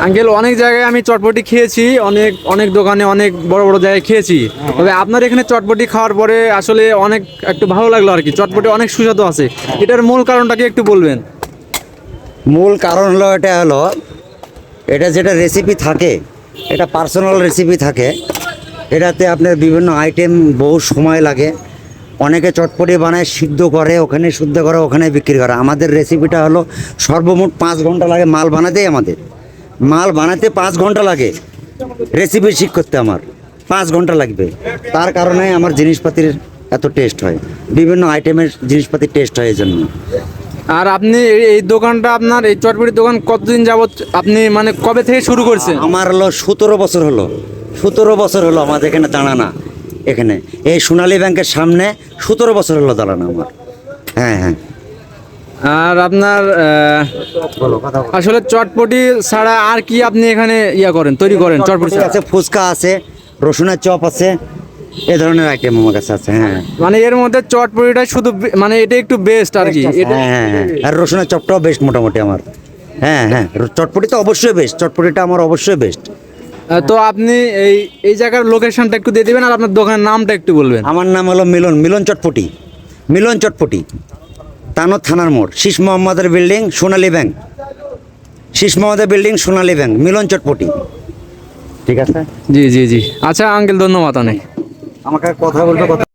Uncle, অনেক জায়গায় আমি চটপটি খেয়েছি, অনেক অনেক দোকানে অনেক বড় বড় জায়গায় খেয়েছি। তবে আপনার এখানে চটপটি খাওয়ার পরে আসলে অনেক একটু ভালো লাগল আর কি, চটপটি অনেক সুস্বাদু আছে। এটার মূল কারণটা কি একটু বলবেন? মূল কারণ হলো এটা হলো, এটা যেটা রেসিপি থাকে, এটা পার্সোনাল রেসিপি থাকে, এটাতে আপনার বিভিন্ন আইটেম বহু সময় লাগে। অনেকে চটপটি বানায়, সিদ্ধ করে, ওখানে শুদ্ধ করে, ওখানে বিক্রি করে। আমাদের রেসিপিটা হলো সর্বমোট পাঁচ ঘণ্টা লাগে মাল বানাতেই আমাদের। মাল বানাতে পাঁচ ঘণ্টা লাগে। রেসিপি ঠিক করতে আমার। পাঁচ ঘণ্টা লাগবে। তার কারণে আমার জিনিসপাতির এত টেস্ট হয়। বিভিন্ন আইটেমের জিনিসপাতির টেস্ট হয় এই জন্য আর আপনি এই- এই দোকানটা আপনার এই চটপটির দোকান কতদিন যাবৎ আপনি মানে কবে থেকে শুরু করছেন? আমার হলো সতেরো বছর হলো। সতেরো বছর হলো আমাদের এখানে দাঁড়ানা এখানে। এই সোনালী ব্যাংকের সামনে সতেরো বছর হলো দাঁড়ানো আমার। হ্যাঁ হ্যাঁ। আর আপনার আসলে চটপটি ছাড়া আর কি আপনি এখানে ইয়া করেন তৈরি করেন চটপটি আছে ফুচকা আছে রসুনের চপ আছে এ ধরনের আইটেম আমার কাছে আছে হ্যাঁ। মানে এর মধ্যে চটপটিটা শুধু মানে এটা একটু বেস্ট আর কি। হ্যাঁ হ্যাঁ হ্যাঁ। আর রসুনের চপটাও বেস্ট মোটামুটি আমার। হ্যাঁ হ্যাঁ চটপটি তো অবশ্যই বেস্ট চটপটিটা আমার অবশ্যই বেস্ট তো আপনি এই এই জায়গার লোকেশনটা একটু দিয়ে দিবেন আর আপনার দোকানের নামটা একটু বলবেন। আমার নাম হলো মিলন মিলন চটপটি মিলন চটপটি। তানো থানার মোড় শীষ মোহাম্মদের বিল্ডিং সোনালী ব্যাংক। শীষ মোহাম্মদের বিল্ডিং সোনালী ব্যাংক মিলন চটপটি। ঠিক আছে? জি জি জি। আচ্ছা আঙ্কেল ধন্যবাদ অনেক। আমাকে কথা বলতে কথা